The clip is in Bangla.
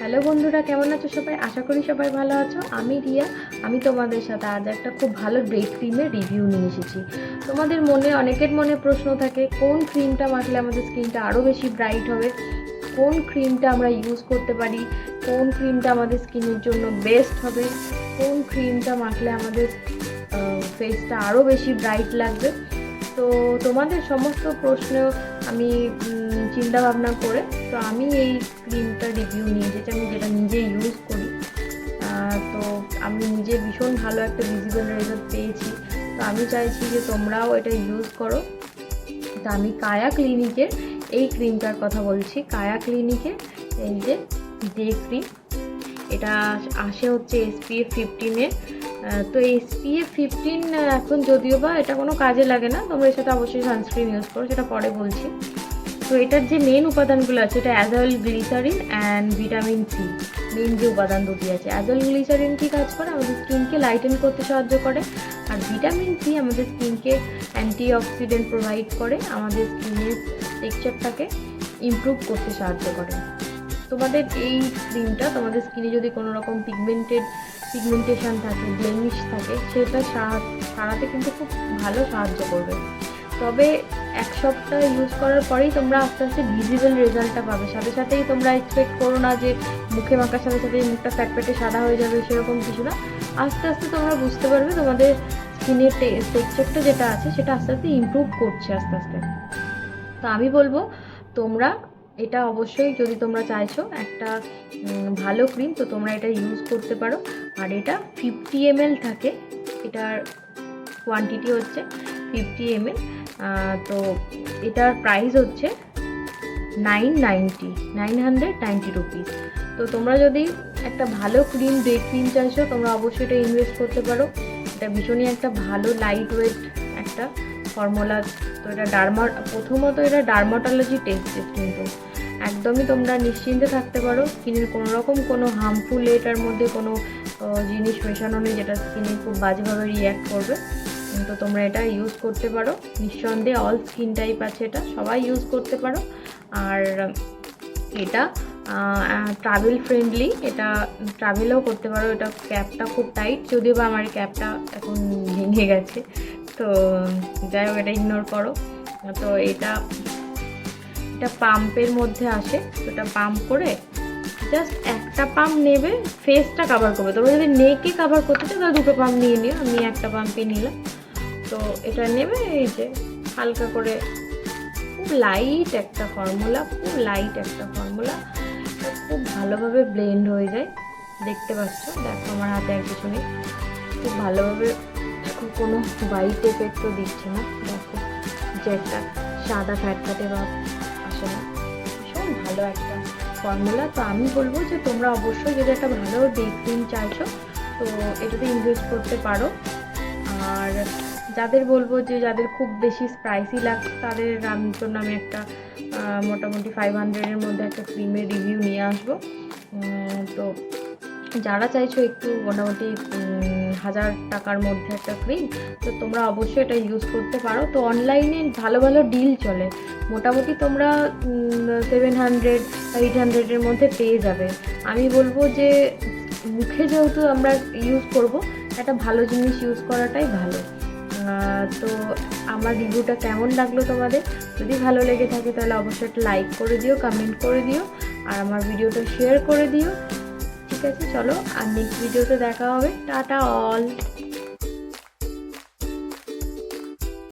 হ্যালো বন্ধুরা, কেমন আছো সবাই? আশা করি সবাই ভালো আছো। আমি রিয়া। আমি তোমাদের সাথে আজ একটা খুব ভালো ডে ক্রিমের রিভিউ নিয়ে এসেছি। তোমাদের মনে, অনেকের মনে প্রশ্ন থাকে, কোন ক্রিমটা মাখলে আমাদের স্কিনটা আরও বেশি ব্রাইট হবে? কোন ক্রিমটা আমরা ইউজ করতে পারি? কোন ক্রিমটা আমাদের স্কিনের জন্য বেস্ট হবে? কোন ক্রিমটা মাখলে আমাদের ফেসটা আরও বেশি ব্রাইট লাগবে? তো তোমাদের সমস্ত প্রশ্ন আমি চিন্তা ভাবনা করে, তো আমি এই ক্রিমটা রিভিউ নিয়ে এসেছি আমি যেটা নিজে ইউজ করি। তো আমি নিজে ভীষণ ভালো একটা ভিজিবল রেজাল্ট পেয়েছি। তো আমি চাইছি যে তোমরাও এটা ইউজ করো। তো আমি কায়া ক্লিনিকের এই ক্রিমটার কথা বলছি। কায়া ক্লিনিকের এই যে ডে ক্রিম এটা আসে হচ্ছে এসপিএফ ফিফটিনের তো এসপিএফ ফিফটিন এখন যদিও বা এটা কোনো কাজে লাগে না, তোমরা এর সাথে অবশ্যই সানস্ক্রিন ইউজ করো, সেটা পরে বলছি। তো এটার যে মেন উপাদানগুলো আছে, এটা azole glycerin and vitamin C main যে উপাদান দুটি আছে। অ্যাজল গ্লিসারিন কি কাজ করে? আমাদের স্কিনকে লাইটেন করতে সাহায্য করে, আর ভিটামিন সি আমাদের স্কিনকে অ্যান্টি অক্সিডেন্ট প্রোভাইড করে, আমাদের স্কিনের টেক্সচারটাকে ইমপ্রুভ করতে সাহায্য করে। তোমাদের এই ক্রিমটা তোমাদের স্কিনে যদি কোনো রকম পিগমেন্টেড পিগমেন্টেশন থাকে ব্লেমিশ থাকে, সেটা সারা- সারাতে কিন্তু খুব ভালো সাহায্য করবে। তবে এক সপ্তাহ ইউজ করার পরেই তোমরা আস্তে আস্তে ভিজিবল রেজাল্টটা পাবে। সাথে সাথেই তোমরা এক্সপেক্ট করো না যে মুখে মাখার সাথে সাথে মুখটা ফ্যাটফেটে সাদা হয়ে যাবে, সেরকম কিছু না। আস্তে আস্তে তোমরা বুঝতে পারবে তোমাদের স্কিনের টেক্সচারটা যেটা আছে, সেটা আস্তে আস্তে ইমপ্রুভ করছে আস্তে আস্তে। তো আমি বলব, তোমরা এটা অবশ্যই যদি তোমরা চাইছো একটা ভালো ক্রিম তো তোমরা এটা ইউজ করতে পারো। আর এটা ফিফটি এমএল থাকে। এটার কোয়ান্টিটি হচ্ছে ফিফটি এমএল তো এটার প্রাইস হচ্ছে nine ninety nine hundred ninety rupees তো তোমরা যদি একটা ভালো ক্রিম ডে ক্রিম চাইছো, তোমরা অবশ্যই এটা ইনভেস্ট করতে পারো। এটা ভীষণই একটা ভালো লাইট ওয়েট একটা ফর্মুলা তো এটা ডার্মা প্রথমত এটা ডার্মাটোলজি টেস্টেড কিন্তু। একদমই তোমরা নিশ্চিন্তে থাকতে পারো স্কিনের কোনো রকম কোনো হার্মফুল এটার মধ্যে কোনো জিনিস মেশানো নেই যেটা স্কিনে খুব বাজেভাবে রিয়্যাক্ট করবে। উম, তো তোমরা এটা ইউজ করতে পারো। নিঃসন্দেহে অল স্কিন টাইপ আছে এটা সবাই ইউজ করতে পারো। আর এটা ট্রাভেল ফ্রেন্ডলি এটা ট্রাভেলও করতে পারো। এটা ক্যাপটা খুব টাইট যদিও বা আমার ক্যাপটা এখন ভেঙে গেছে। তো যাই হোক, এটা ইগনোর করো। তো এটা এটা পাম্পের মধ্যে আসে। এটা পাম্প করে জাস্ট একটা পাম্প নেবে ফেসটা কাভার করবে। তোমরা যদি নেকে কাভার করতে চাও, তাহলে দুটো পাম্প নিয়ে নিও। আমি একটা পাম্পই নিলাম। তো এটা নেবে, এই যে হালকা করে, খুব লাইট একটা ফর্মুলা খুব লাইট একটা ফর্মুলা খুব ভালোভাবে ব্লেন্ড হয়ে যায়। দেখতে পাচ্ছ? দেখো, আমার হাতে আর কিছু নেই। খুব ভালোভাবে কোনো হোয়াইট এফেক্টও দিচ্ছে না। দেখো, যে একটা সাদা ফ্যাট ফ্যাটে ভাব আসে না। ভীষণ ভালো একটা ফর্মুলা তো আমি বলব যে তোমরা অবশ্যই যদি একটা ভালো ডে ক্রিম চাইছো, তো এটাতে ইনভেস্ট করতে পারো। আর যাদের বলব যে যাদের খুব বেশি স্প্রাইসি লাগছে, তাদের আমি জন্য আমি একটা মোটামুটি ফাইভ হান্ড্রেডের মধ্যে একটা ক্রিমের রিভিউ নিয়ে আসব। তো যারা চাইছো একটু মোটামুটি হাজার টাকার মধ্যে একটা ক্রিম তো তোমরা অবশ্যই এটা ইউজ করতে পারো। তো অনলাইনে ভালো ভালো ডিল চলে। মোটামুটি তোমরা সেভেন হান্ড্রেড এইট হান্ড্রেডের মধ্যে পেয়ে যাবে। আমি বলব যে, মুখে যেহেতু আমরা ইউজ করব, একটা ভালো জিনিস ইউজ করাটাই ভালো। তো আমার রিভিউটা কেমন লাগল তোমাদের? যদি ভালো লেগে থাকে তাহলে অবশ্যই একটা লাইক করে দিও কমেন্ট করে দিও, আর আমার ভিডিওটা শেয়ার করে দিও। ঠিক আছে চলো আর নেক্সট ভিডিওতে দেখা হবে। Tata all